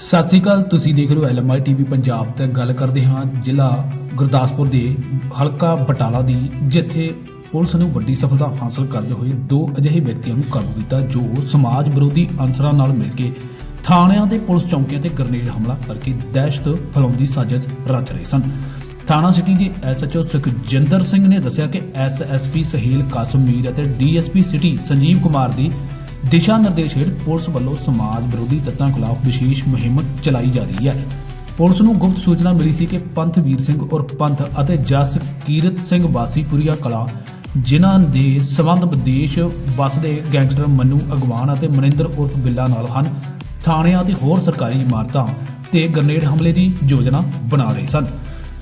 ਸਤਿ ਸ਼੍ਰੀ ਅਕਾਲ, ਤੁਸੀਂ ਦੇਖ ਰਹੇ ਹੋ ਐਲਐਮਆਈ ਟੀਵੀ ਪੰਜਾਬ ਤੇ ਗੱਲ ਕਰਦੇ ਹਾਂ ਜ਼ਿਲ੍ਹਾ ਗੁਰਦਾਸਪੁਰ ਦੇ ਹਲਕਾ ਬਟਾਲਾ ਦੀ, ਜਿੱਥੇ ਪੁਲਿਸ ਨੇ ਵੱਡੀ ਸਫਲਤਾ ਹਾਸਲ ਕਰਦੇ ਹੋਏ ਦੋ ਅਜਿਹੇ ਵਿਅਕਤੀਆਂ ਨੂੰ ਕਾਬੂ ਕੀਤਾ ਜੋ ਸਮਾਜ ਵਿਰੋਧੀ ਅਨਸਰਾਂ ਨਾਲ ਮਿਲ ਕੇ ਥਾਣਿਆਂ ਦੇ ਪੁਲਿਸ ਚੌਂਕੀਆਂ ਤੇ ਗ੍ਰਨੇਡ ਹਮਲਾ ਕਰਕੇ ਦਹਿਸ਼ਤ ਫੈਲਾਉਣ ਦੀ ਸਾਜ਼ਿਸ਼ ਰਚ ਰਹੇ ਸਨ। ਥਾਣਾ ਸਿਟੀ ਦੇ ਐਸਐਚਓ ਸੁਖਜਿੰਦਰ ਸਿੰਘ ਨੇ ਦੱਸਿਆ ਕਿ ਐਸਐਸਪੀ ਸਹੀਲ ਕਾਸਮੀਰ ਅਤੇ ਡੀਐਸਪੀ ਸਿਟੀ ਸੰਜੀਵ ਕੁਮਾਰ ਦੀ ਦਿਸ਼ਾ ਨਿਰਦੇਸ਼ ਹੇਠ ਪੁਲਿਸ ਵੱਲੋਂ ਸਮਾਜ ਵਿਰੋਧੀ ਤੱਤਾਂ ਖਿਲਾਫ ਵਿਸ਼ੇਸ਼ ਮੁਹਿੰਮ ਚਲਾਈ ਜਾ ਰਹੀ ਹੈ। ਪੁਲਿਸ ਨੂੰ ਗੁਪਤ ਸੂਚਨਾ ਮਿਲੀ ਸੀ ਕਿ ਪੰਥ ਵੀਰ ਸਿੰਘ ਔਰ ਪੰਥ ਅਤੇ ਜਸ ਕੀਰਤ ਸਿੰਘ ਵਾਸੀਪੁਰੀਆ ਕਲਾ, ਜਿਨ੍ਹਾਂ ਦੇ ਸਬੰਧ ਵਿਦੇਸ਼ ਵਸਦੇ ਗੈਂਗਸਟਰ ਮਨੂ ਅਗਵਾਨ ਅਤੇ ਮਨਿੰਦਰ ਉਰਫ ਬਿੱਲਾ ਨਾਲ ਹਨ, ਥਾਣਿਆਂ ਅਤੇ ਹੋਰ ਸਰਕਾਰੀ ਇਮਾਰਤਾਂ ਤੇ ਗ੍ਰਨੇਡ ਹਮਲੇ ਦੀ ਯੋਜਨਾ ਬਣਾ ਰਹੇ ਸਨ।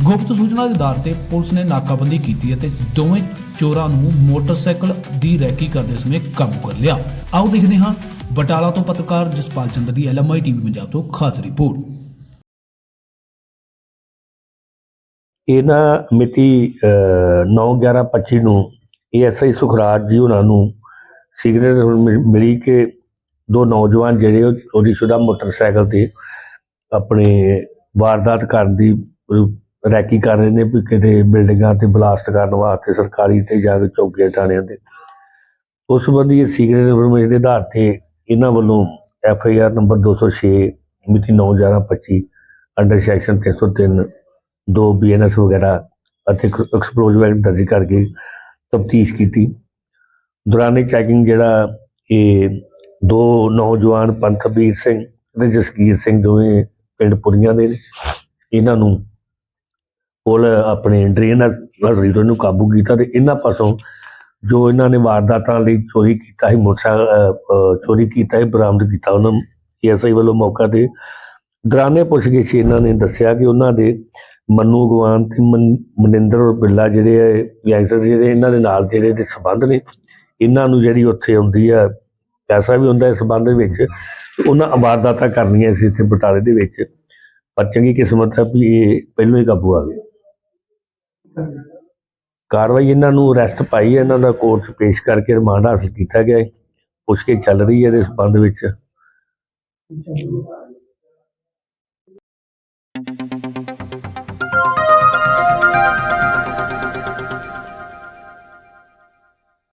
ਗੁਪਤ ਸੂਚਨਾ ਦੇ ਆਧਾਰ ਤੇ ਪੁਲਿਸ ਨੇ ਨਾਕਾਬੰਦੀ ਕੀਤੀ ਅਤੇ ਦੋਵੇਂ ਚੋਰਾਂ ਨੂੰ ਮੋਟਰਸਾਈਕਲ ਦੀ ਰੈਕੀ ਕਰਦੇ ਸਮੇਂ ਕਾਬੂ ਕਰ ਲਿਆ। ਆਓ ਦੇਖਦੇ ਹਾਂ ਬਟਾਲਾ ਤੋਂ ਪੱਤਰਕਾਰ ਜਸਪਾਲ ਚੰਦਰ ਦੀ ਐਲਐਮਆਈ ਟੀਵੀ ਪੰਜਾਬ ਤੋਂ ਖਾਸ ਰਿਪੋਰਟ। ਇਹ ਮਿਤੀ 9/11/25 ਨੂੰ ਏਐਸਆਈ ਸੁਖਰਾਜ ਜੀ ਉਹਨਾਂ ਨੂੰ ਸਿਗਨਲ ਮਿਲੀ ਕਿ ਦੋ ਨੌਜਵਾਨ ਜਿਹੜੇ ਉਹਦੀ ਸ਼ੁਦਾ ਮੋਟਰਸਾਈਕਲ ਤੇ ਆਪਣੇ ਵਾਰਦਾਤ ਕਰਨ ਦੀ ਰੈਕੀ ਕਰ ਰਹੇ ਨੇ ਵੀ ਕਿਤੇ ਬਿਲਡਿੰਗਾਂ ਤੇ ਬਲਾਸਟ ਕਰਨ ਵਾਸਤੇ ਸਰਕਾਰੀ ਤੇ ਜਾਂ ਫਿਰ ਚੌਕੀਆਂ ਥਾਣਿਆਂ ਤੇ। ਉਸ ਸੰਬੰਧੀ ਸਿਗਨਲ ਇਨਫੋਰਮੇਸ਼ਨ ਦੇ ਆਧਾਰ ਤੇ ਇਹਨਾਂ ਵੱਲੋਂ ਐਫ ਆਈ ਆਰ ਨੰਬਰ 206 ਮਿਤੀ 9/11/25 ਅੰਡਰ ਸੈਕਸ਼ਨ 303 ਦੋ ਬੀਐਨਐਸ ਵਗੈਰਾ ਅਤੇ ਐਕਸਪਲੋਸਿਵ ਐਕਟ ਦਰਜ ਕਰਕੇ ਤਫਤੀਸ਼ ਕੀਤੀ। ਦੌਰਾਨੇ ਚੈਕਿੰਗ ਜਿਹੜਾ ਇਹ ਦੋ ਨੌਜਵਾਨ ਪੰਥਬੀਰ ਸਿੰਘ ਤੇ ਜਸਕੀਰ ਸਿੰਘ ਦੋਵੇਂ ਪਿੰਡ ਪੁਰੀਆਂ ਦੇ ਨੇ। ਇਹਨਾਂ ਨੂੰ ਕੋਲ ਆਪਣੇ ਡਰੇਨ ਨਜ਼ਰੀ ਤੋਂ ਇਹਨੂੰ ਕਾਬੂ ਕੀਤਾ ਤੇ ਇਹਨਾਂ ਪਾਸੋਂ ਜੋ ਇਹਨਾਂ ਨੇ ਵਾਰਦਾਤਾਂ ਲਈ ਚੋਰੀ ਕੀਤਾ ਸੀ, ਮੋਟਰਸਾਈਕਲ ਚੋਰੀ ਕੀਤਾ ਹੈ ਬਰਾਮਦ ਕੀਤਾ ਉਹਨਾਂ ਨੂੰ ਏਐਸਆਈ ਵੱਲੋਂ ਮੌਕਾ ਤੇ ਦੌਰਾਨੇ ਪੁੱਛਗਿੱਛ ਇਹਨਾਂ ਨੇ ਦੱਸਿਆ ਕਿ ਉਹਨਾਂ ਦੇ ਮੰਨੂ ਗਵਾਨ ਤੇ ਮਨ- ਮਨਿੰਦਰ ਔਰ ਬਿੱਲਾ ਜਿਹੜੇ ਹੈ ਗੈਂਗਸਟਰ ਜਿਹੜੇ ਇਹਨਾਂ ਦੇ ਨਾਲ ਜਿਹੜੇ ਦੇ ਸਬੰਧ ਨੇ, ਇਹਨਾਂ ਨੂੰ ਜਿਹੜੀ ਉੱਥੇ ਆਉਂਦੀ ਆ, ਪੈਸਾ ਵੀ ਹੁੰਦਾ ਇਸ ਸਬੰਧ ਵਿੱਚ, ਉਹਨਾਂ ਵਾਰਦਾਤਾਂ ਕਰਨੀਆਂ ਸੀ ਇੱਥੇ ਬਟਾਲੇ ਦੇ ਵਿੱਚ, ਪਰ ਚੰਗੀ ਕਿਸਮਤ ਹੈ ਵੀ ਇਹ ਪਹਿਲਾਂ ਹੀ ਕਾਬੂ ਆ ਗਏ ਕਾਰਵਾਈ ਇਹਨਾਂ ਨੂੰ ਅਰੈਸਟ ਪਾਈ ਹੈ, ਇਹਨਾਂ ਦਾ ਕੋਰਟ 'ਚ ਪੇਸ਼ ਕਰਕੇ ਰਿਮਾਂਡ ਹਾਸਲ ਕੀਤਾ ਗਿਆ ਹੈ। ਪੁੱਛ ਕੇ ਚੱਲ ਰਹੀ ਹੈ ਇਹਦੇ ਸੰਬੰਧ ਵਿੱਚ।